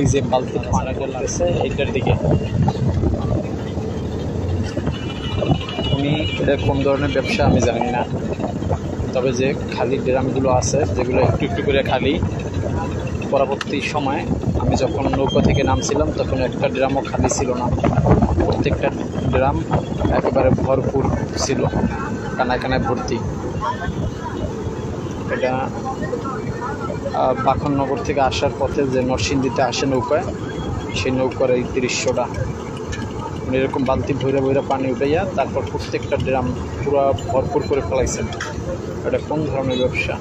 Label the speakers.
Speaker 1: এই যে বালতি ঢালতেছে এইটার দিকে। উনি এটা কোন ধরনের ব্যবসা আমি জানি না। তবে যে খালি ড্রামগুলো আছে, যেগুলো একটু একটু করে খালি, পরবর্তী সময় আমি যখন নৌকা থেকে নামছিলাম, তখন একটা ড্রামও খালি ছিল না। প্রত্যেকটা ড্রাম একেবারে ভরপুর ছিল, কানায় কানায় ভর্তি। এটা বাখননগর থেকে আসার পথে যে নরসিংদীতে আসে নৌকায় সেই নৌকার এই দৃশ্যটা। উনি এরকম বালতি ভৈরা ভৈরা পানি উঠাইয়া তারপর প্রত্যেকটা ড্রাম পুরো ভরপুর করে ফেলাইছেন। এটা কোন ধরনের ব্যবসা?